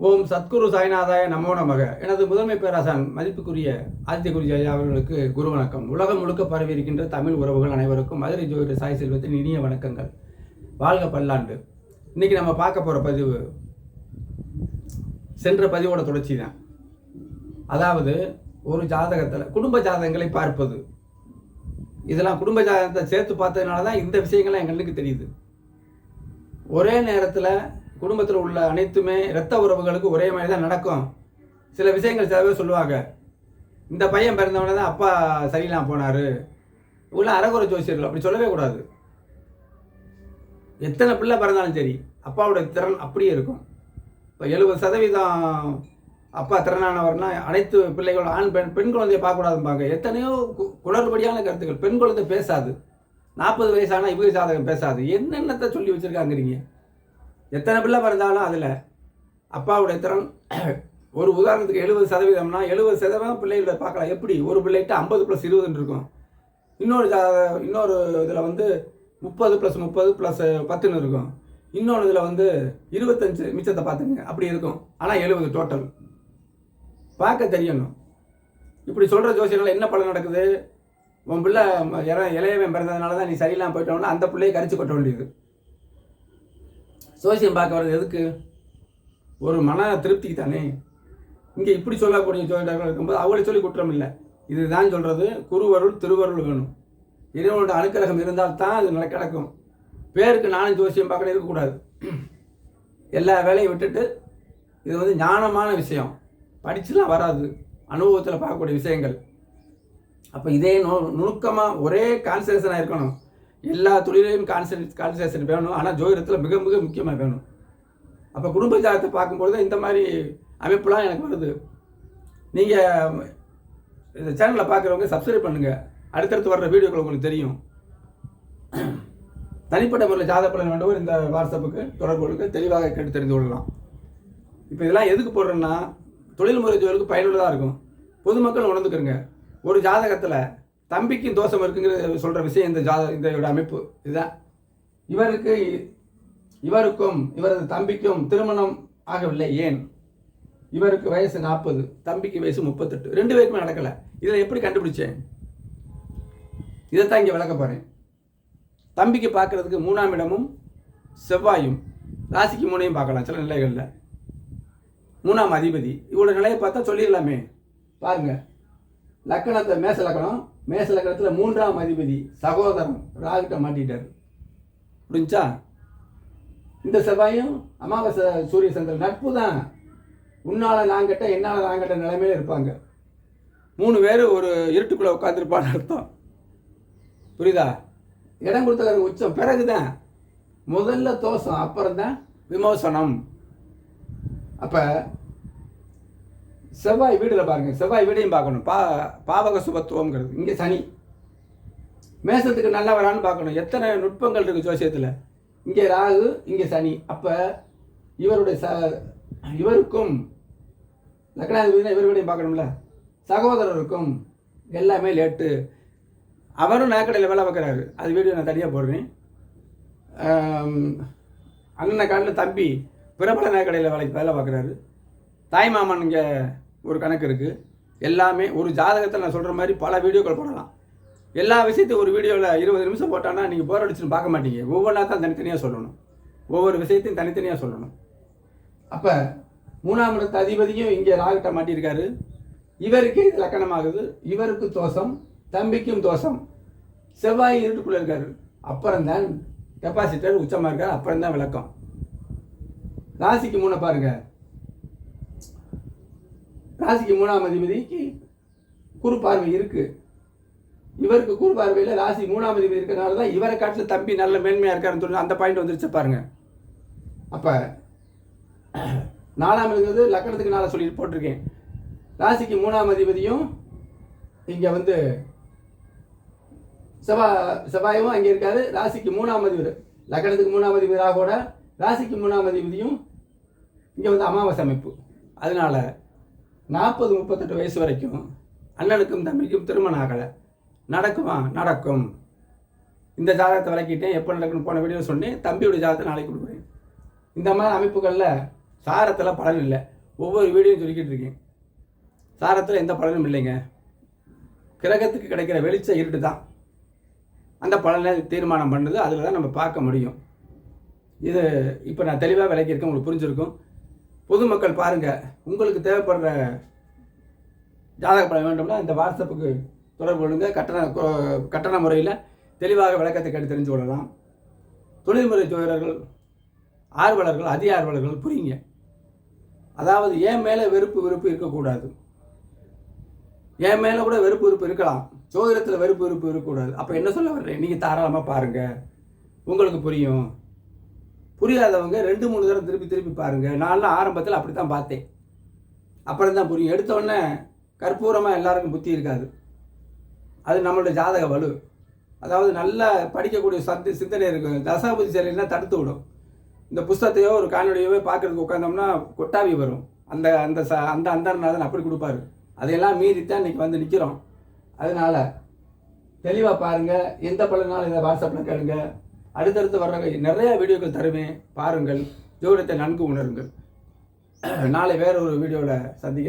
ஓம் சத்குரு சாய்நாதாய நமோ நமக. எனது முதன்மை பேராசான் மதிப்புக்குரிய ஆதித்ய குருஜி அவர்களுக்கு குரு வணக்கம். உலகம் முழுக்க பரவி இருக்கின்ற தமிழ் உறவுகள் அனைவருக்கும் மதுரை ஜோதிட சாய் செல்வத்தின் இனிய வணக்கங்கள். வாழ்க பல்லாண்டு. இன்னைக்கு நம்ம பார்க்க போகிற பதிவு சென்ற பதிவோட தொடர்ச்சி தான். அதாவது ஒரு ஜாதகத்தில் குடும்ப ஜாதகங்களை பார்ப்பது. இதெல்லாம் குடும்ப ஜாதகத்தை சேர்த்து பார்த்ததுனால தான் இந்த விஷயங்கள்லாம் எங்களுக்கு தெரியுது. ஒரே நேரத்தில் குடும்பத்தில் உள்ள அனைத்துமே இரத்த உறவுகளுக்கு ஒரே மாதிரி தான் நடக்கும். சில விஷயங்கள் சில பேர் சொல்லுவாங்க இந்த பையன் பிறந்தவொடனே தான் அப்பா சரியில்லாம் போனார். உள்ள அறகுறை ஜோசியர்கள் அப்படி சொல்லவே கூடாது. எத்தனை பிள்ளை பிறந்தாலும் சரி அப்பாவோட திறன் அப்படியே இருக்கும். இப்போ எழுபது சதவீதம் அப்பா திறனானவர்னா அனைத்து பிள்ளைகளும் ஆண் பெண் பெண் குழந்தைய பார்க்கக்கூடாதும்பாங்க எத்தனையோ குளறுபடியான கருத்துக்கள். பெண் குழந்தை பேசாது. நாற்பது வயசானா இவங்க சாதகம் பேசாது. என்னென்னத்தை சொல்லி வச்சுருக்காங்கிறீங்க? எத்தனை பிள்ளை பிறந்தாலும் அதில் அப்பாவுடைய திறன் ஒரு உதாரணத்துக்கு எழுபது சதவீதம்னா எழுபது சதவீதம் பிள்ளைகளை பார்க்கலாம். எப்படி? ஒரு பிள்ளைகிட்ட ஐம்பது ப்ளஸ் இருபதுன்னு இருக்கும். இன்னொரு இன்னொரு இதில் வந்து முப்பது ப்ளஸ் முப்பது ப்ளஸ் பத்துன்னு இருக்கும். இன்னொன்று இதில் வந்து இருபத்தஞ்சு மிச்சத்தை பார்த்துங்க. அப்படி இருக்கும். ஆனால் எழுபது டோட்டல் பார்க்க தெரியணும். இப்படி சொல்கிற ஜோசியனால் என்ன பலன் நடக்குது? உன் பிள்ளை இளையவன் பிறந்ததுனால தான் நீ சரியில்லாம போயிட்டோம்னா அந்த பிள்ளையை கரிச்சு கொட்ட வேண்டியது. ஜோசியம் பார்க்க வர்றது எதுக்கு? ஒரு மன திருப்திக்கு தானே இங்கே இப்படி சொல்லக்கூடிய ஜோதிடர்கள் இருக்கும்போது அவளை சொல்லி குற்றம் இல்லை. இதுதான் சொல்கிறது குருவருள் திருவருள் வேணும் இறைவனோட அனுக்கிரகம் இருந்தால் தான் அது கிடக்கும். பேருக்கு நானும் ஜோசியம் பார்க்கணும் இருக்கக்கூடாது. எல்லா வேலையும் விட்டுட்டு இது வந்து ஞானமான விஷயம். படிச்சுலாம் வராது. அனுபவத்தில் பார்க்கக்கூடிய விஷயங்கள். அப்போ இதே நு நுணுக்கமாக ஒரே கான்சன்ட்ரேஷனாக இருக்கணும். எல்லா தொழிலையும் கான்சன்ட் கான்சன்ட்ரேஷன் வேணும். ஆனால் ஜோதிடத்தில் மிக மிக முக்கியமாக வேணும். அப்போ குடும்ப ஜாதகத்தை பார்க்கும்பொழுது இந்த மாதிரி அமைப்புலாம் எனக்கு வருது. நீங்கள் இந்த சேனலில் பார்க்குறவங்க சப்ஸ்கிரைப் பண்ணுங்கள் அடுத்தடுத்து வர்ற வீடியோக்கள் உங்களுக்கு தெரியும். தனிப்பட்ட முறையில் ஜாதக பலன் வேண்டவர் இந்த வாட்ஸ்அப்புக்கு தொடர்புகளுக்கு தெளிவாக கேட்டு தெரிந்து கொள்ளலாம். இப்போ இதெல்லாம் எதுக்கு போடுறேன்னா தொழில்முறை ஜோதிக்கு பயனுள்ளதாக இருக்கும். பொதுமக்கள் உணர்ந்துக்கிறங்க ஒரு ஜாதகத்தில் தம்பிக்கும் தோஷம் இருக்குங்கிற சொல்கிற விஷயம் இந்த ஜாத இந்த அமைப்பு. இதுதான். இவருக்கு இவருக்கும் இவரது தம்பிக்கும் திருமணம் ஆகவில்லை. ஏன்? இவருக்கு வயசு நாற்பது தம்பிக்கு வயசு முப்பத்தெட்டு. ரெண்டு பேருக்குமே நடக்கலை. இதில் எப்படி கண்டுபிடிச்சேன்? இதைத்தான் இங்கே விளக்க போகிறேன் தம்பிக்கு பார்க்கறதுக்கு மூணாம் இடமும் செவ்வாயும் ராசிக்கு மூணையும் பார்க்கலாம் சில நிலைகளில். மூணாம் அதிபதி. இவ்வளோ நிலையை பார்த்தா சொல்லிடலாமே. பாருங்க. லக்கணத்தை மேச லக்கணம். மேச லக்கணத்தில் மூன்றாம் அதிபதி சகோதரன் ராகிட்ட மாட்டிட்டார். புரிஞ்சா இந்த செவ்வாயும் அமாவாசை சூரிய சந்திரன் நட்பு தான். உன்னால் நான் கெட்ட என்னால் நான் கெட்ட நிலைமையில இருப்பாங்க. மூணு பேர் ஒரு இருட்டுக்குள்ளே உட்காந்துருப்பான்னு அர்த்தம். புரியுதா? இடம் கொடுத்தவருக்கு உச்சம். பிறகு தான் முதல்ல தோஷம் அப்புறம் தான் விமோசனம். அப்போ செவ்வாய் வீடில் பாருங்கள் செவ்வாய் வீடையும் பார்க்கணும். பா பாவக சுபத்துவங்கிறது இங்கே சனி. மேசத்துக்கு நல்லா வரான்னு பார்க்கணும். எத்தனை நுட்பங்கள் இருக்குது ஜோசியத்தில்? இங்கே ராகு இங்கே சனி. அப்போ இவருடைய ச இவருக்கும் லக்னாதிபதினா இவர் வீடையும் பார்க்கணும்ல? சகோதரருக்கும் எல்லாமே லேட்டு. அவரும் நகைக்கடையில் வேலை பார்க்குறாரு. அது வீடியோ நான் தனியாக போடுறேன். அண்ணனை காட்டில் தம்பி பிரபல நகைக்கடையில் வேலை வேலை பார்க்குறாரு. தாய் மாமன் இங்கே ஒரு கணக்கு இருக்குது எல்லாமே ஒரு ஜாதகத்தில் நான் சொல்கிற மாதிரி பல வீடியோக்கள் போடலாம். எல்லா விஷயத்தையும் ஒரு வீடியோவில் இருபது நிமிஷம் போட்டான்னா நீங்கள் போர் அடிச்சுன்னு பார்க்க மாட்டீங்க. ஒவ்வொன்றா தான் தனித்தனியாக சொல்லணும். ஒவ்வொரு விஷயத்தையும் தனித்தனியாக சொல்லணும். அப்போ மூணாம் இடத்து அதிபதியும் இங்கே ராகிட்ட மாட்டியிருக்காரு. இவருக்கே இது லக்கணமாகுது. இவருக்கு தோஷம் தம்பிக்கும் தோஷம். செவ்வாய் இருட்டுக்குள்ளே இருக்காரு. அப்புறம்தான் கெப்பாசிட்டர் உச்சமாக இருக்கார். அப்புறம்தான் விளக்கம். ராசிக்கு மூணை பாருங்கள் ராசிக்கு மூணாம் அதிபதிக்கு குரு பார்வை இருக்கு. இவருக்கு குரு பார்வையில் ராசி மூணாம் அதிபதி இருக்கிறனால தான் இவரை காட்டில் தம்பி நல்ல மேன்மையாக இருக்காருன்னு சொல்லி அந்த பாயிண்ட் வந்துருச்சு பாருங்க. அப்போ நாலாம் இருக்கிறது லக்கணத்துக்கு நாளாக சொல்லி போட்டிருக்கேன். ராசிக்கு மூணாம் அதிபதியும் இங்கே வந்து செவ்வாய் செவ்வாயும் அங்கே இருக்காரு. ராசிக்கு மூணாம் அதிபதி லக்கணத்துக்கு மூணாம் அதிபதி ராகோட ராசிக்கு மூணாம் அதிபதியும் இங்கே வந்து அமாவாசை அமைப்பு. அதனால நாற்பது முப்பத்தெட்டு வயசு வரைக்கும் அண்ணனுக்கும் தம்பிக்கும் திருமணம் ஆகலை. நடக்குமா? நடக்கும். இந்த ஜாதகத்தை விளக்கிட்டேன். எப்போ நடக்குன்னு போன வீடியோ சொன்னேன். தம்பியோட ஜாதகத்தை நாளைக்கு கொடுக்குறேன். இந்த மாதிரி அமைப்புகளில் சாரத்தில் பலன் இல்லை. ஒவ்வொரு வீடியும் சொல்லிக்கிட்டு இருக்கேன். சாரத்தில் எந்த பலனும் இல்லைங்க. கிரகத்துக்கு கிடைக்கிற வெளிச்ச இருட்டு தான் அந்த பலனை தீர்மானம் பண்ணுது. அதில் தான் நம்ம பார்க்க முடியும். இது இப்போ நான் தெளிவாக விளக்கியிருக்கேன். உங்களுக்கு புரிஞ்சிருக்கும். பொதுமக்கள் பாருங்கள் உங்களுக்கு தேவைப்படுற ஜாதக பலன் வேண்டும்னா இந்த வாட்ஸ்அப்புக்கு தொடர்பு கொள்ளுங்க. கட்டண கட்டண முறையில் தெளிவாக விளக்கத்தை கேட்டு தெரிஞ்சு கொள்ளலாம். தொழில்முறை தொழிலர்கள் ஆர்வலர்கள் அதிக ஆர்வலர்கள் புரியுங்க. அதாவது என் மேலே வெறுப்பு வெறுப்பு இருக்கக்கூடாது. என் மேலே கூட வெறுப்பு வெறுப்பு இருக்கலாம். ஜோதிடத்தில் வெறுப்பு வெறுப்பு இருக்கக்கூடாது. அப்போ என்ன சொல்ல வர்றேன்? நீங்கள் தாராளமாக பாருங்கள் உங்களுக்கு புரியும். புரியாதவங்க ரெண்டு மூணு தடவை திருப்பி திருப்பி பாருங்கள் நான்லாம் ஆரம்பத்தில் அப்படி தான் பார்த்தேன். அப்புறம் தான் புரியும். எடுத்தோடனே கற்பூரமாக எல்லாருக்கும் புத்தி இருக்காது. அது நம்மளுடைய ஜாதக வலு. அதாவது நல்லா படிக்கக்கூடிய சத்து சிந்தனை இருக்கும் தசாபதி சரியில்லைன்னா தடுத்து விடும். இந்த புஸ்தகத்தையோ ஒரு காணொலியோ பார்க்கறதுக்கு உட்காந்தோம்னா கொட்டாவி வரும். அந்த அந்த ச அந்த அந்தரநாதன் அப்படி கொடுப்பாரு. அதையெல்லாம் மீறித்தான் இன்னைக்கு வந்து நிற்கிறோம் அதனால் தெளிவாக பாருங்கள் எந்த பலனாலும் இதை வாட்ஸ்அப்பில் கேளுங்கள் அடுத்தடுத்து வர்ற நிறைய வீடியோக்கள் தருவேன். பாருங்கள். ஜோதிடத்தை நன்கு உணருங்கள். நாளை வேற ஒரு வீடியோவில் சந்திக்கிறேன்.